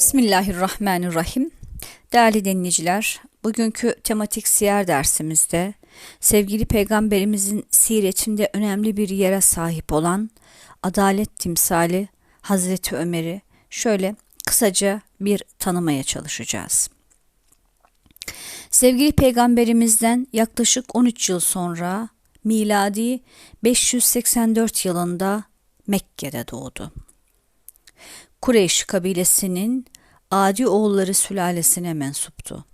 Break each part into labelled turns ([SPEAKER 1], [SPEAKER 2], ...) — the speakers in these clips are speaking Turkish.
[SPEAKER 1] Bismillahirrahmanirrahim. Değerli dinleyiciler, bugünkü tematik siyer dersimizde sevgili peygamberimizin siretinde önemli bir yere sahip olan adalet timsali Hazreti Ömer'i şöyle kısaca bir tanımaya çalışacağız. Sevgili peygamberimizden yaklaşık 13 yıl sonra miladi 584 yılında Mekke'de doğdu. Kureyş kabilesinin Adi oğulları sülalesine mensuptu.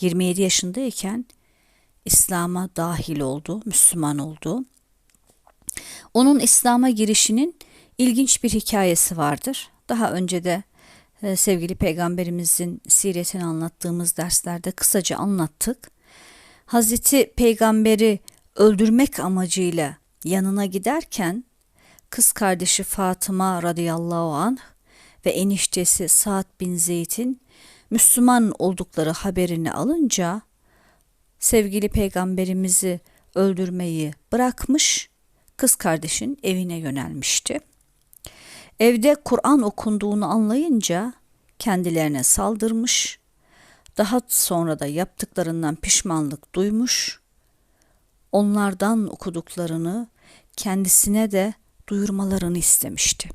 [SPEAKER 1] 27 yaşındayken İslam'a dahil oldu, Müslüman oldu. Onun İslam'a girişinin ilginç bir hikayesi vardır. Daha önce de e, sevgili peygamberimizin siretini anlattığımız derslerde kısaca anlattık. Hazreti peygamberi öldürmek amacıyla yanına giderken kız kardeşi Fatıma radıyallahu anh ve eniştesi Sa'd bin Zeyd'in Müslüman oldukları haberini alınca sevgili peygamberimizi öldürmeyi bırakmış, kız kardeşin evine yönelmişti. Evde Kur'an okunduğunu anlayınca kendilerine saldırmış, daha sonra da yaptıklarından pişmanlık duymuş, onlardan okuduklarını kendisine de duyurmalarını istemişti.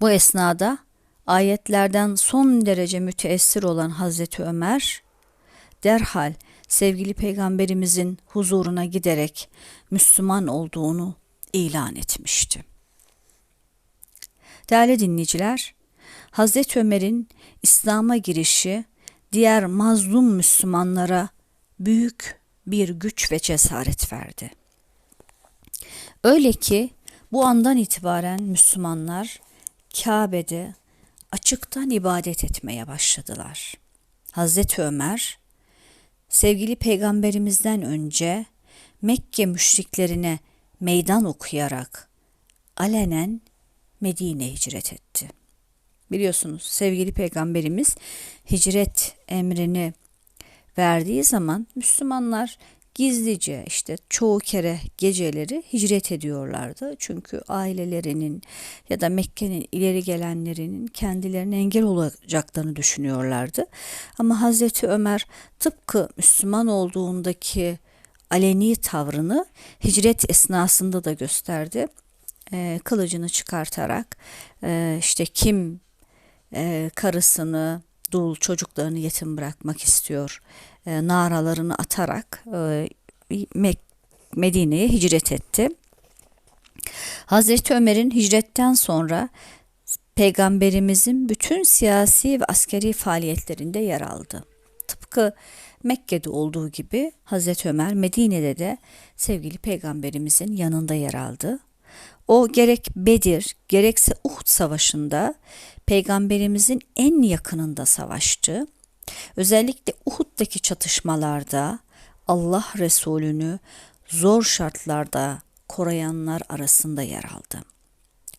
[SPEAKER 1] Bu esnada ayetlerden son derece müteessir olan Hazreti Ömer derhal sevgili peygamberimizin huzuruna giderek Müslüman olduğunu ilan etmişti. Değerli dinleyiciler, Hazreti Ömer'in İslam'a girişi diğer mazlum Müslümanlara büyük bir güç ve cesaret verdi. Öyle ki bu andan itibaren Müslümanlar Kabe'de açıktan ibadet etmeye başladılar. Hazreti Ömer sevgili peygamberimizden önce Mekke müşriklerine meydan okuyarak alenen Medine hicret etti. Biliyorsunuz sevgili peygamberimiz hicret emrini verdiği zaman Müslümanlar gizlice işte çoğu kere geceleri hicret ediyorlardı. Çünkü ailelerinin ya da Mekke'nin ileri gelenlerinin kendilerine engel olacaklarını düşünüyorlardı. Ama Hazreti Ömer tıpkı Müslüman olduğundaki aleni tavrını hicret esnasında da gösterdi. E, kılıcını çıkartarak e, işte kim e, karısını, dul çocuklarını yetim bırakmak istiyor e, naralarını atarak e, Medine'ye hicret etti. Hazreti Ömer'in hicretten sonra peygamberimizin bütün siyasi ve askeri faaliyetlerinde yer aldı. Tıpkı Mekke'de olduğu gibi Hazreti Ömer Medine'de de sevgili peygamberimizin yanında yer aldı. O gerek Bedir gerekse Uhud savaşında peygamberimizin en yakınında savaştı Özellikle Uhud'daki çatışmalarda Allah Resulü'nü zor şartlarda koruyanlar arasında yer aldı.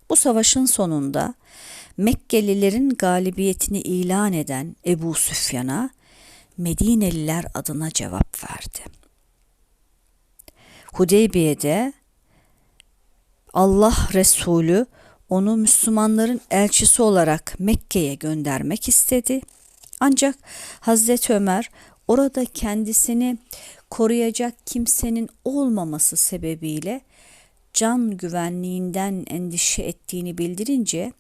[SPEAKER 1] Bu savaşın sonunda Mekkelilerin galibiyetini ilan eden Ebu Süfyan'a Medineliler adına cevap verdi. Hudeybiye'de Allah Resulü onu Müslümanların elçisi olarak Mekke'ye göndermek istedi ancak Hazreti Ömer orada kendisini koruyacak kimsenin olmaması sebebiyle can güvenliğinden endişe ettiğini bildirince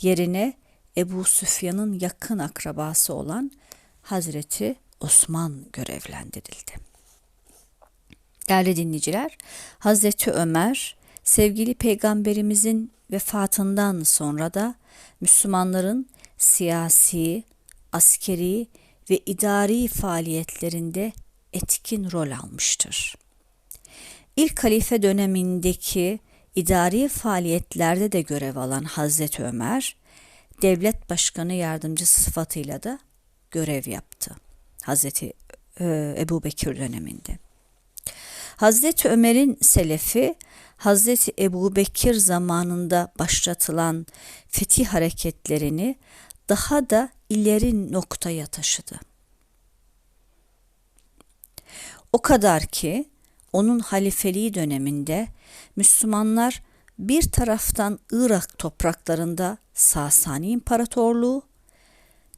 [SPEAKER 1] yerine Ebu Süfyan'ın yakın akrabası olan Hazreti Osman görevlendirildi. Değerli dinleyiciler, Hazreti Ömer sevgili peygamberimizin vefatından sonra da Müslümanların siyasi, askeri ve idari faaliyetlerinde etkin rol almıştır. İlk halife dönemindeki idari faaliyetlerde de görev alan Hazreti Ömer, devlet başkanı yardımcısı sıfatıyla da görev yaptı. Hazreti e, Ebu Bekir döneminde. Hazreti Ömer'in selefi Hazreti Ebu Bekir zamanında başlatılan fetih hareketlerini daha da ileri noktaya taşıdı. O kadar ki onun halifeliği döneminde Müslümanlar bir taraftan Irak topraklarında Sasani İmparatorluğu,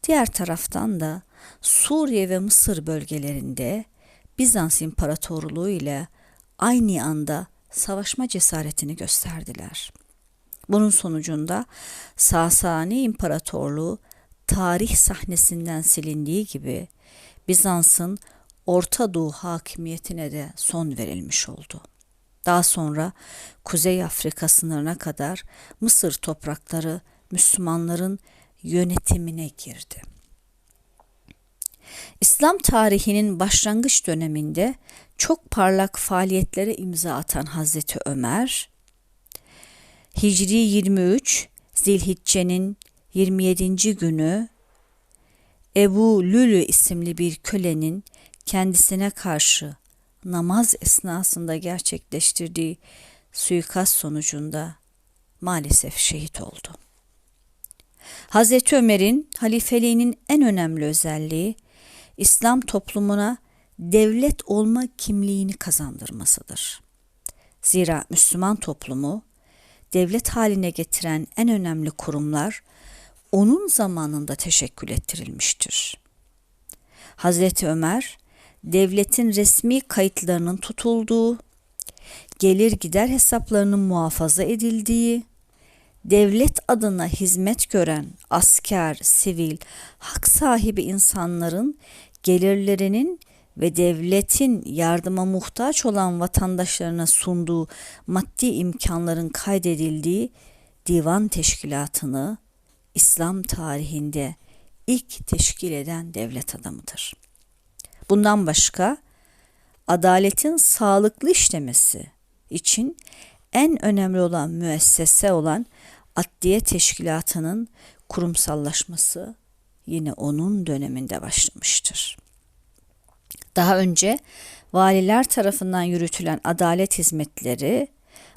[SPEAKER 1] diğer taraftan da Suriye ve Mısır bölgelerinde Bizans İmparatorluğu ile aynı anda savaşma cesaretini gösterdiler. Bunun sonucunda Sasani İmparatorluğu tarih sahnesinden silindiği gibi Bizans'ın Orta Doğu hakimiyetine de son verilmiş oldu. Daha sonra Kuzey Afrika sınırına kadar Mısır toprakları Müslümanların yönetimine girdi. İslam tarihinin başlangıç döneminde çok parlak faaliyetlere imza atan Hazreti Ömer, Hicri 23 Zilhicce'nin 27. günü Ebu Lülü isimli bir kölenin kendisine karşı namaz esnasında gerçekleştirdiği suikast sonucunda maalesef şehit oldu. Hazreti Ömer'in halifeliğinin en önemli özelliği İslam toplumuna devlet olma kimliğini kazandırmasıdır. Zira Müslüman toplumu devlet haline getiren en önemli kurumlar onun zamanında teşekkül ettirilmiştir. Hazreti Ömer devletin resmi kayıtlarının tutulduğu, gelir gider hesaplarının muhafaza edildiği, devlet adına hizmet gören asker, sivil, hak sahibi insanların gelirlerinin ve devletin yardıma muhtaç olan vatandaşlarına sunduğu maddi imkanların kaydedildiği divan teşkilatını İslam tarihinde ilk teşkil eden devlet adamıdır. Bundan başka adaletin sağlıklı işlemesi için en önemli olan müessese olan Adliye Teşkilatı'nın kurumsallaşması yine onun döneminde başlamıştır. Daha önce valiler tarafından yürütülen adalet hizmetleri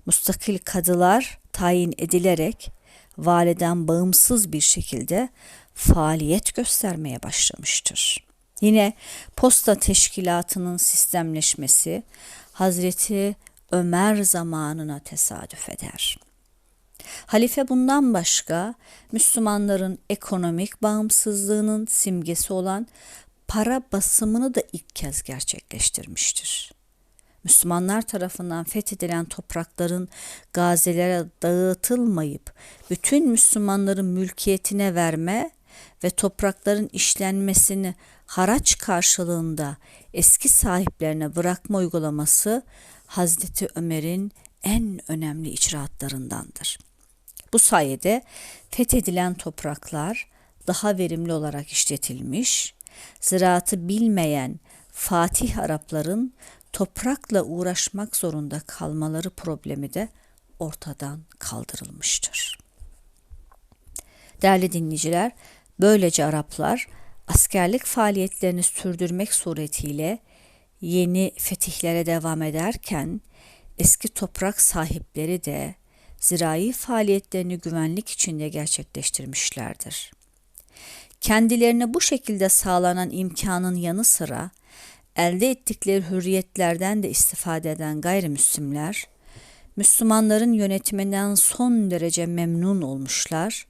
[SPEAKER 1] mustakil kadılar tayin edilerek validen bağımsız bir şekilde faaliyet göstermeye başlamıştır. Yine posta teşkilatının sistemleşmesi Hazreti Ömer zamanına tesadüf eder. Halife bundan başka Müslümanların ekonomik bağımsızlığının simgesi olan para basımını da ilk kez gerçekleştirmiştir. Müslümanlar tarafından fethedilen toprakların gazilere dağıtılmayıp bütün Müslümanların mülkiyetine verme ve toprakların işlenmesini haraç karşılığında eski sahiplerine bırakma uygulaması Hazreti Ömer'in en önemli icraatlarındandır. Bu sayede fethedilen topraklar daha verimli olarak işletilmiş, ziraatı bilmeyen Fatih Arapların toprakla uğraşmak zorunda kalmaları problemi de ortadan kaldırılmıştır. Değerli dinleyiciler, böylece Araplar askerlik faaliyetlerini sürdürmek suretiyle yeni fetihlere devam ederken eski toprak sahipleri de zirai faaliyetlerini güvenlik içinde gerçekleştirmişlerdir. Kendilerine bu şekilde sağlanan imkanın yanı sıra elde ettikleri hürriyetlerden de istifade eden gayrimüslimler, Müslümanların yönetiminden son derece memnun olmuşlar.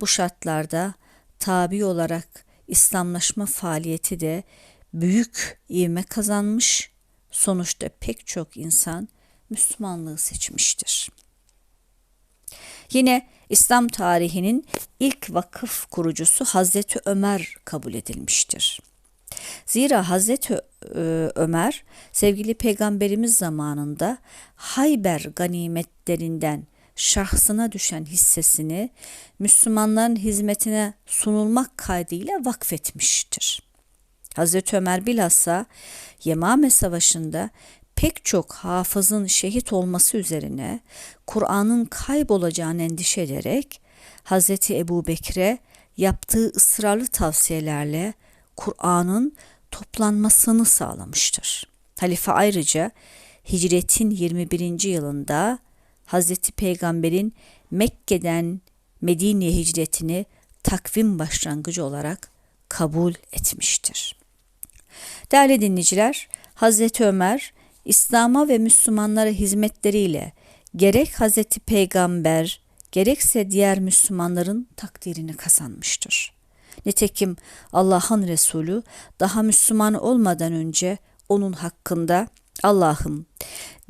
[SPEAKER 1] Bu şartlarda tabi olarak İslamlaşma faaliyeti de büyük ivme kazanmış. Sonuçta pek çok insan Müslümanlığı seçmiştir. Yine İslam tarihinin ilk vakıf kurucusu Hazreti Ömer kabul edilmiştir. Zira Hazreti e, Ömer sevgili peygamberimiz zamanında Hayber ganimetlerinden şahsına düşen hissesini Müslümanların hizmetine sunulmak kaydıyla vakfetmiştir. Hazreti Ömer bilhassa Yemame Savaşı'nda pek çok hafızın şehit olması üzerine Kur'an'ın kaybolacağını endişe ederek Hazreti Ebu Bekir'e yaptığı ısrarlı tavsiyelerle Kur'an'ın toplanmasını sağlamıştır. Halife ayrıca hicretin 21. yılında Hazreti Peygamber'in Mekke'den Medine'ye hicretini takvim başlangıcı olarak kabul etmiştir. Değerli dinleyiciler, Hazreti Ömer İslam'a ve Müslümanlara hizmetleriyle gerek Hazreti Peygamber gerekse diğer Müslümanların takdirini kazanmıştır. Nitekim Allah'ın Resulü daha Müslüman olmadan önce onun hakkında Allah'ım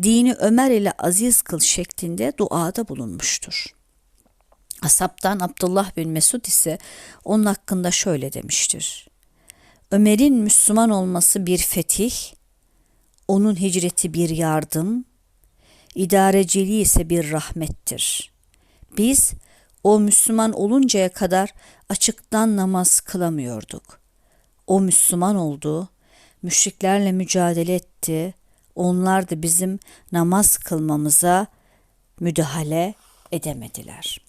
[SPEAKER 1] dini Ömer ile aziz kıl şeklinde duada bulunmuştur. Asaptan Abdullah bin Mesud ise onun hakkında şöyle demiştir. Ömer'in Müslüman olması bir fetih, onun hicreti bir yardım, idareciliği ise bir rahmettir. Biz o Müslüman oluncaya kadar açıktan namaz kılamıyorduk. O Müslüman oldu, müşriklerle mücadele etti. Onlar da bizim namaz kılmamıza müdahale edemediler.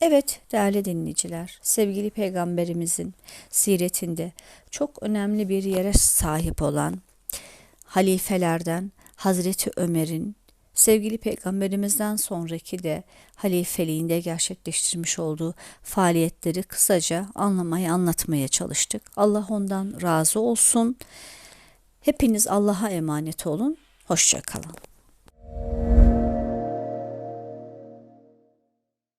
[SPEAKER 1] Evet değerli dinleyiciler, sevgili peygamberimizin siretinde çok önemli bir yere sahip olan halifelerden Hazreti Ömer'in sevgili peygamberimizden sonraki de halifeliğinde gerçekleştirmiş olduğu faaliyetleri kısaca anlamaya anlatmaya çalıştık. Allah ondan razı olsun. Hepiniz Allah'a emanet olun. Hoşçakalın.